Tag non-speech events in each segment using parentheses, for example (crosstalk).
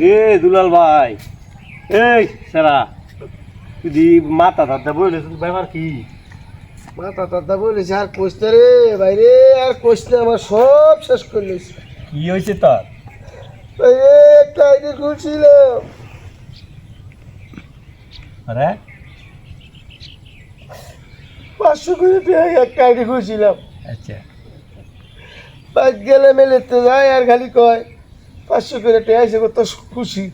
রে দুলাল ভাই এই সারা তুই মাথা দাদা বলে ব্যাপার কি? মাথা টাতা বলেছে আর কষতে রে বাইরে আর কষতে আমার সব শেষ করলিস কি হয়েছে তোর? একটা আইডি খুলছিলাম। আরে? পাঁচশো টাকা একটা আইডি খুলছিলাম। আচ্ছা। বাইক গেলে মেলে তো যায় আর খালি কয় পাঁচশো করে এসে কত খুশি।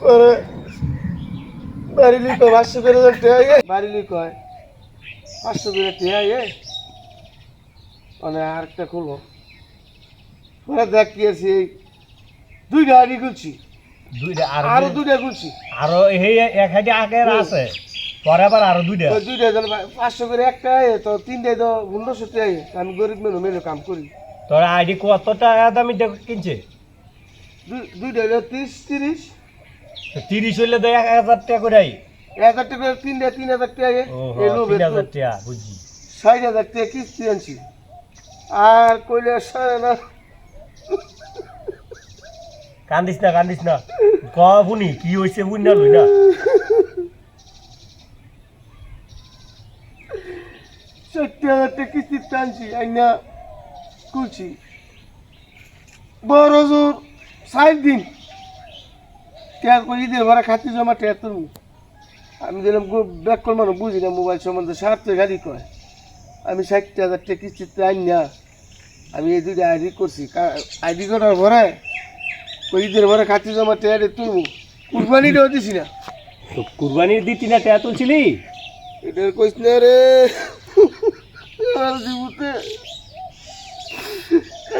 পরে বাড়িলি কয়, পাঁচশো করে গে বাড়িলি কয়, পাঁচশো করে গে মানে আরেকটা খুলবো। পরে দেখিয়েছি এই দুইটা আইডি খুলছি। দুইটা আরও আরও দুইটা খুলছি আরও এই এক হাজার আগের আছে। পরে আবার আরও দুইটা। দুইটা জন পাঁচশো করে একটা তো তিনটায় তো পনেরোশো টাকা আমি গরিব মেনু মেনু কাম করি। তোর আইডি কত টাকা দামি কিনছে? দুই- দুইটা হলো তিরিশ তিরিশ। তিরিশ হইলে তো এক হাজার টাকা করে আই এক হাজার টাকা তিনটা তিন হাজার টাকা তিন হাজার টাকা বুঝছি। ষাট হাজার টাকা কিস্তি আনছি। আর কইলে না কান্দিস না কান্দিস না। ক বুনি কি হয়েছে বুনি না লই না ষাট হাজার টাকা কিস্তি টানছি, আইনা কুলছি বড় জোর ষাট দিন। টাকা করি দিয়ে ঘরে খাতি জমা টাকা তুমি আমি দিলাম ব্যাক কল মানে বুঝি না মোবাইল সম্বন্ধে স্বার্থ গাড়ি কয়। আমি ষাট হাজার টাকা কিস্তিতে আইন। না আমি এই দুইটা আইডি করছি। আইডি করার পরে ওই ঈদের পরে খাতি জমা টাকা তুমি কুরবানিটাও দিছি না। তো কুরবানির দি তিনা টাকা তুলছিলি? এটা কইস না রে।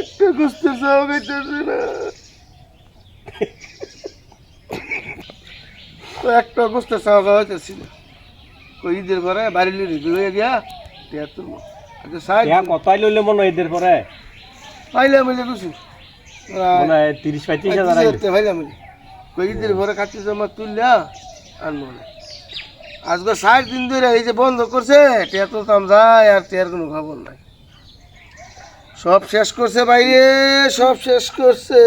একটা গোস্তের চাও খাইতেছে না। তো একটা গোস্তের চাও খাওয়া হইতেছি না। কই ঈদের পরে বাড়ি লইয়া গিয়া টিয়া তুলবো। আচ্ছা টাকা কতাই লইলে মনে হয় এদের পরে পাইলাম মিলে কিছু মনে হয় তিরিশ পঁয়ত্রিশ হাজার কাছে জমা তুললা আনব না আজকে ষাট দিন ধরে এই যে বন্ধ করছে টিয়া তুলতাম যায় আর টিয়ার কোনো খবর নাই। সব শেষ করছে বাইরে সব শেষ করছে।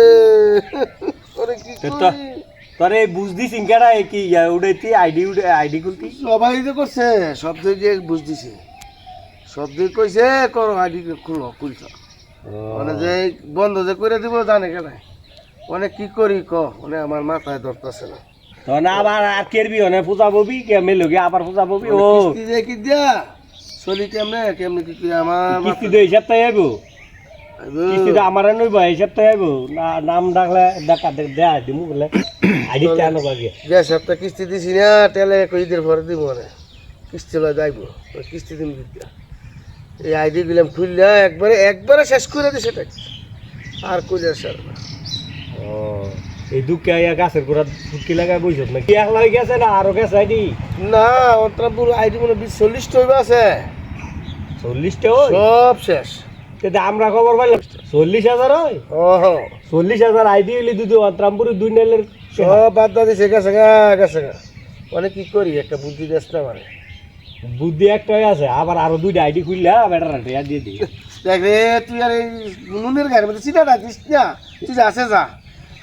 (laughs) তো তো-? তোর বুঝ ইনকারা কি উড়াইতি আইডি উড়ে আইডি খুলতি? সবাই তো করছে সব দিকে বুঝ দিছে সব দিক কইছে করো আইডি খুলো খুলছ। মানে যে বন্ধ যে করে দিব জানে কেন অনেক কি করি ক মানে আমার মাথায় ধরতেছে না। তো না আবার আর কেরবি হনে পূজা ববি কেমনে লগে আবার পূজা ববি ও। কিস্তি দিয়ে কি দিয়া চলি কেমনে কেমনে কি আমার কিস্তি তো হিসাব তাই আইব? কিস্তি তো আমার নইব হিসাব তাই আইব? না নাম ডাকলে দেখা দেয়া দিমু বলে। আইডি চানো বাগে। যে সপ্তাহ কিস্তি দিছি না তেলে ঈদের পরে দিব না কিস্তি লয় যাইব কিস্তি দিন দিতে এই আইডি গুলাম খুললে একবারে একবারে শেষ করে দিছে সেটা আর কইলে স্যার ও এই দুঃখে আইয়া গাছের গোড়া ফুটকি লাগাই বইছত না কি একলা হয়ে গেছে না আরও গেছে আইডি? না অন্তরাপুর আইডি মনে বিশ চল্লিশটা হইবা আছে। চল্লিশটা সব শেষ। আমরা খবর পাইলাম। চল্লিশ হাজার ওহ। চল্লিশ হাজার আইডি হইলে দুধ অন্তরামপুরে দুই নাইলের সব বাদ দা দিছে গেছে গা গেছে অনেক কি করি একটা বুদ্ধি দেশ না মানে? বুদ্ধি একটাই আছে আবার আরও দুইটা আইডি খুললে বেটার টিয়া দিয়ে দিই। দেখ রে তুই আর এই নুনের গাড়ির মধ্যে চিন্তা রাখিস না তুই যা আছে যা।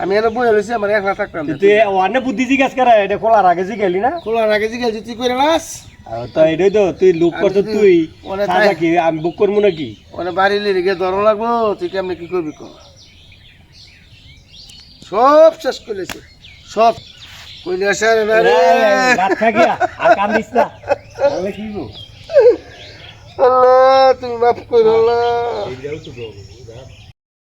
আমি এনে বই লইছি আমার এক লাখ টাকা তুই অনেক বুদ্ধি জিজ্ঞাসা করে এটা খোলার আগে জিগাইলি না? খোলার আগে জিজ্ঞাসা তুই করে আর তো এটাই তো তুই আমি করছ তুই কি আমি বুক করব নাকি? মানে বাড়ি গিয়ে লাগবো তুই কেমনি কি করবি কর। সব শেষ করেছে সব। কইলে আসে রে রাত থাকিয়া আর কান্দিস না। আল্লাহ তুমি মাফ করো আল্লাহ।